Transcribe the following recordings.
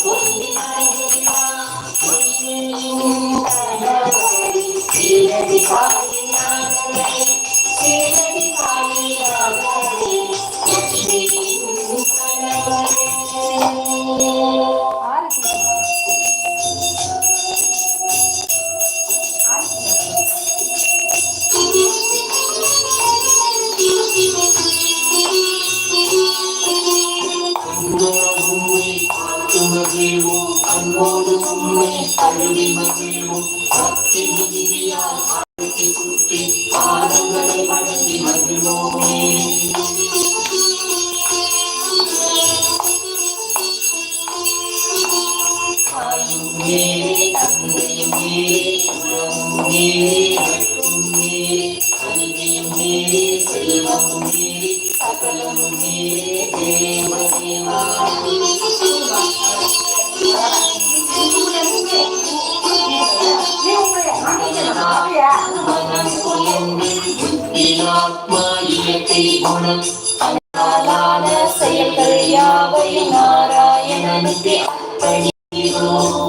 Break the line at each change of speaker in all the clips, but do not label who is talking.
Thank
you. காத்து
மகிழ்வோம் அன்போடு உண்மை தழுவி மகிழ்வோம் பக்தி மிகுதியால் அழுத்தி செல்வம் ஆத்மா இயற்கை குணம் அதனாலான நாராயணனுக்கு அர்ப்பணிக்கிறோம்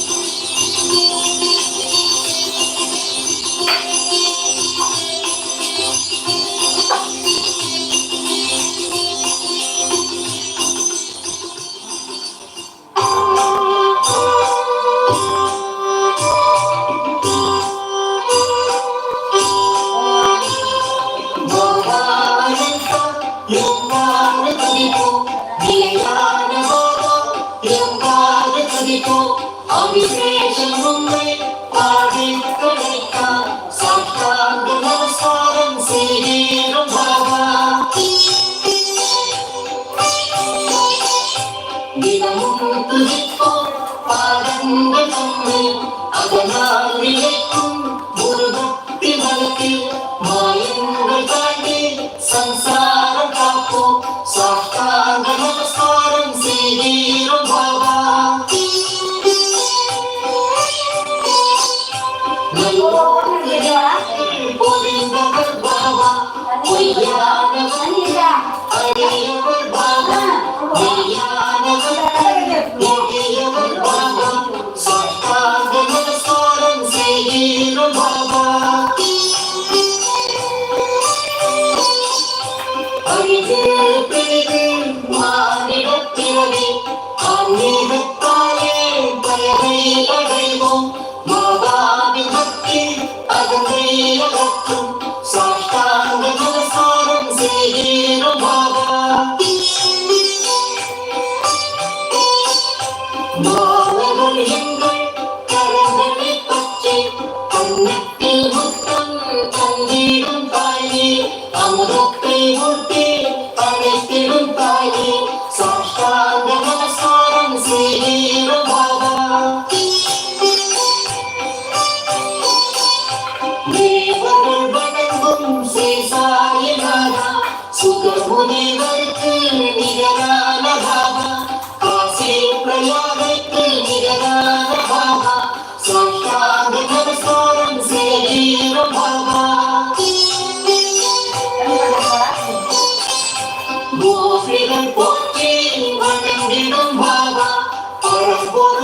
संसार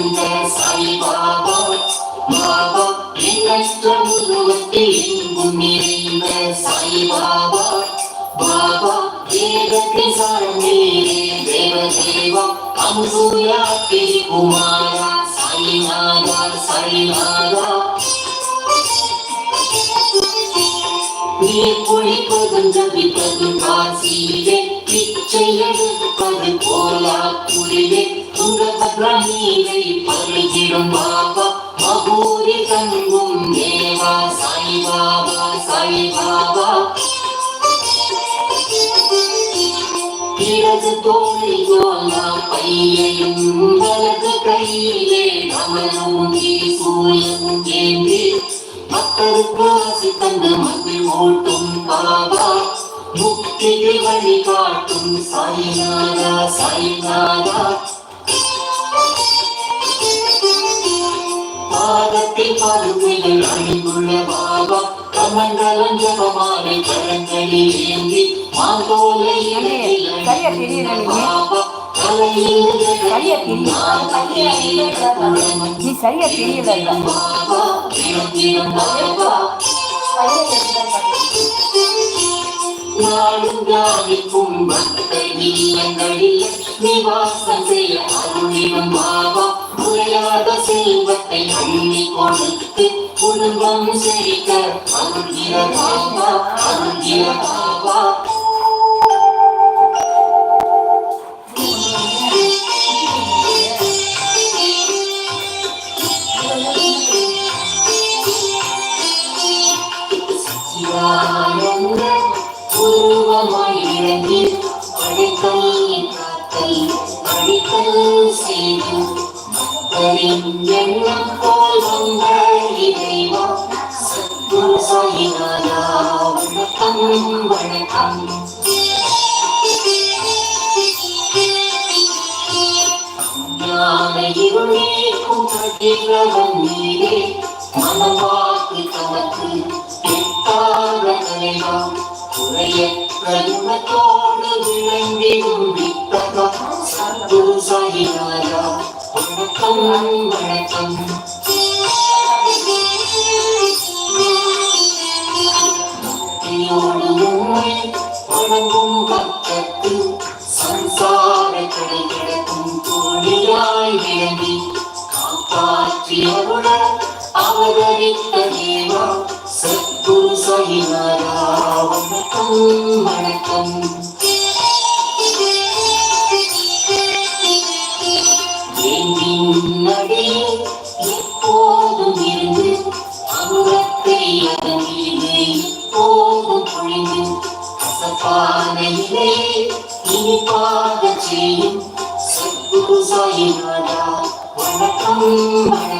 அடையடைந்த சாய்பாபா. பாபா எண்ணற்ற உருவத்தில் எங்கும் நிறைந்த சாய்பாபா. பாபா வேதத்தை சார்ந்தே தேவதேவா. அமுசூயா குமாரா சாய்நாதா சாய்நாதா. நீ குளிப்பதும் ஜபிப்பதும் காசியிலே பிச்சை எடுப்பது போலா குளிரே துங்கபத்ரா பருகிடும் பாபா மகூரி தங்கும் தேவா சாய் பாபா இடது தோழி பையையும் வலது கையிலே கமலும் சூயம் ஏந்தி மக்களுக்கு ஆசி தந்து மகிழ் ஓட்டும் பாபா முக்திக்கு சாய்நாதா சாய்நாதா பாதத்தில் பருமைகள் அணிந்துள்ள பாபா கமண்டலம் ஜபமாலை கரங்களில் ஏந்தி
நீங்க.
பாபா
நீ சரியா தெரியல
பாபா தினம் தினம் பாபா நாளும் தியானிக்கும் பக்தர் இல்லங்களில் நிவாசம் செய்ய அருளிடும் பாபா குறையாத செல்வத்தை அள்ளி கொடுத்து குடும்பம் செழிக்க அருள்கிற பாபா அருள்கிற பாபா பக்தரின் எண்ணம் போல் வந்த இறைவா ஆகச்சியும் சித்து சாயினாரா வணக்கம் வணக்கம்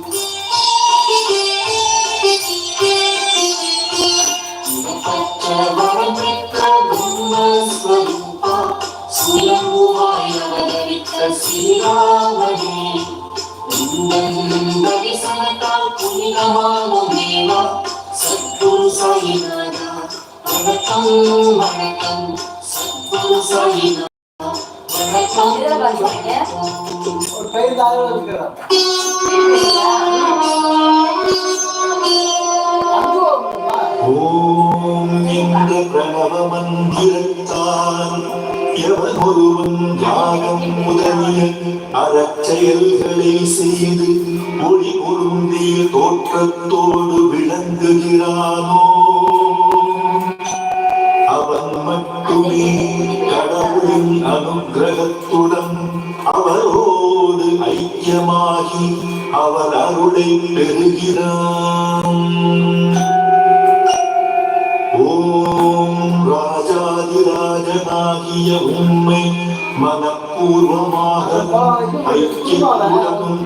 வணக்கம் வணக்கம்
ஒரு பெயர் தாழ்வு
ஓம் என்ற பிரணவ மந்திரத்தால் எவன் ஒருவன் யாகம் முதலிய அறச்செயல்களை செய்து ஒளி பொருந்திய தோற்றத்தோடு விளங்குகிறானோ? மட்டுமே கடவுளின் அனுக்கிரகத்துடன் அவரோடு ஐக்கியமாகி அவர் அருளை பெறுகிறான் ஓம் ராஜாதிராஜனாகிய உம்மை மனப்பூர்வமாக ஐக்கியத்துடனும்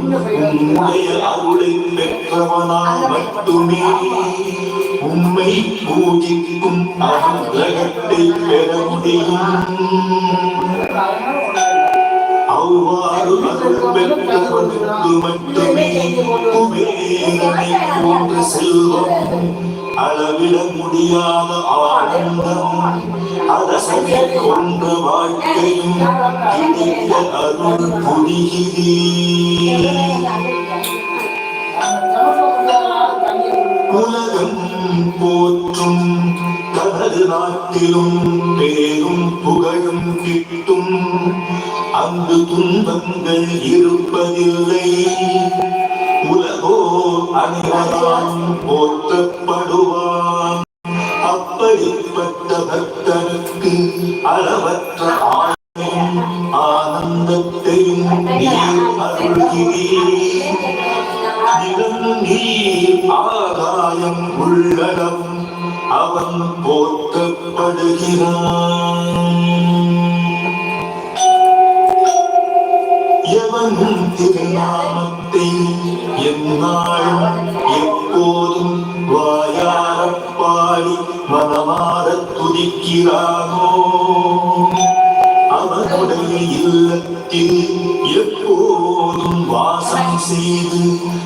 உம்முடைய அருளை பெற்றவனால் மட்டுமே. உம்மை பூஜிக்கும் அனுகிரகத்தை பெற முடியும் அவ்வாறு பெற்றவனுக்கு மட்டுமே குபேரனை போன்ற செல்வம் அளவிட முடியாத ஆனந்தம் அரசனை கொன்ற வாழ்க்கையும் கிடைக்க அருள் புரிகிறேன் போற்றும் தனது நாட்டிலும் பேரும் புகழும் கிட்டும். அங்கு துன்பங்கள் இருப்பதில்லை. உலகோ அனைவராம் போற்றப்படுவான். அப்படிப்பட்ட பக்தனுக்கு அளவற்ற ஆணையும் நீர் ஆகாயம் உள்ளடம் அவன் போற்றப்படுகிறான். திருநாமத்தை எந்நாளும் எப்போதும் வாயாரப் பாடி மனமாரத் துதிக்கிறானோ? அவனுடைய இல்லத்தில் எப்போ எப்போதும் வாசம் செய்து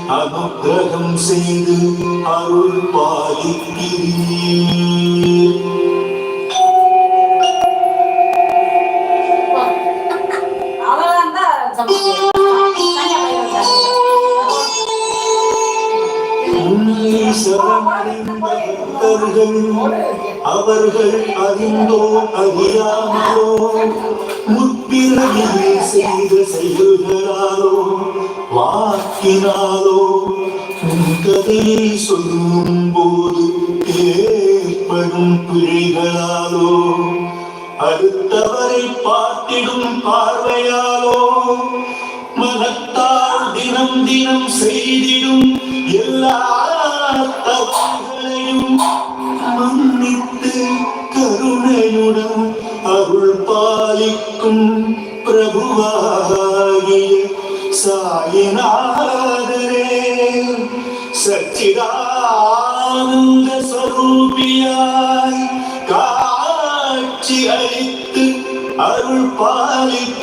அனுக்கிரகம் செய்து அருள் பாலிக்கிறீர். சரணடைந்த பக்தர்கள் அவர்கள் அறிந்தோ அறியாமலோ முற்பிறவியில் செய்த செயல்களாலோ வாக்கினாலோ உன் கதையை சொல்லும் போது ஏற்படும் பிழைகளாலோ அடுத்தவரை பார்த்திடும் பார்வையாலோ மனத்தால் தினம் தினம் செய்திடும் எல்லா தவறுகளையும் ரூபியாய் காட்சி அளித்து அருள் பாலிப்பவரே.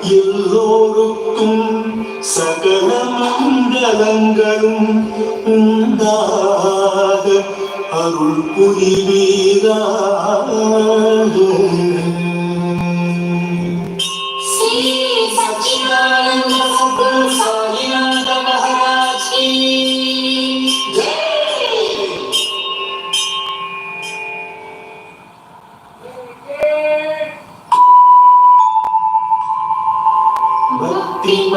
எல்லோருக்கும் சகல மண்டலங்களும் உண்டாக. அருள் புரிவீராக.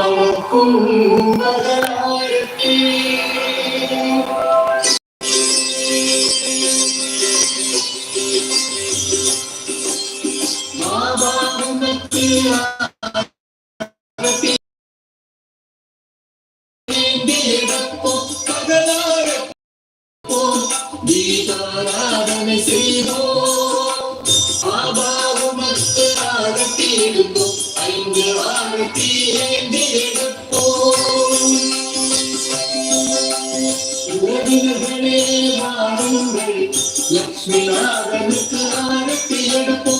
பக்தி மலர்க்கும் ஆரத்தி எடுப்போம்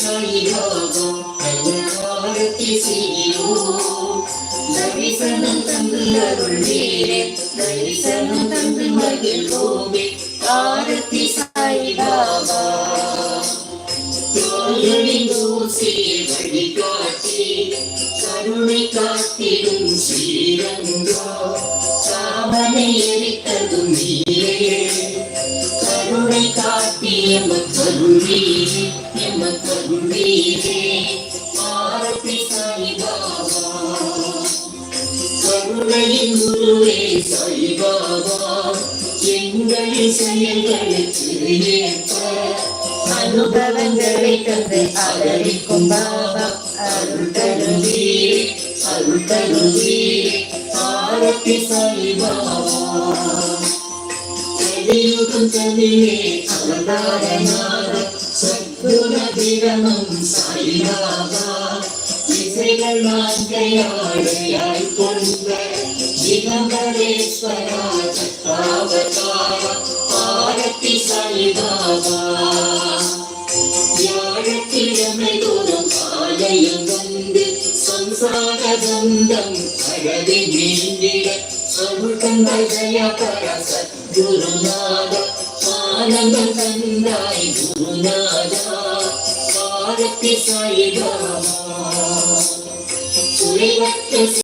சொல்லியோகம் சாயிபாபா ஆரத்தி செய்யோம் தரிசனம் தந்து அருள்வீரே தரிசனம் தந்து ஆரத்தி தோல்களின் கருணை காத்திடும் ஸ்ரீரங்கா சாமனை எரித்ததும் நீரே கருணை எமக்கருளீரே எமக்கருளீரே ஆரத்தி சாயிபாபா கருணையின் குருவே சாயிபாபா எங்களின் செயல்களுக்கு ஏற்ப
அனுபவங்களை தந்து பாபா.
அருள் தருவீரே அருள் தருவீரே ஆரத்தி சாய் பாபா தனியே அவதாரநாத அவதாரமா. திரமம் சாயிபாபா இசைகள் நான்கையாடையாய் கொண்ட திகம்பரேஸ்வரா சத்தாவதார ஆரத்தி சாயிபாபா வியாழக்கிழமை தோறும் ஆலயம் வந்து சம்சார பந்தம் அழகை நீங்கிட சத்குருநாத ஆனந்தம் தந்தாய் குருநாதா ஆரத்தி சாயிபாபா சுழிவட்ட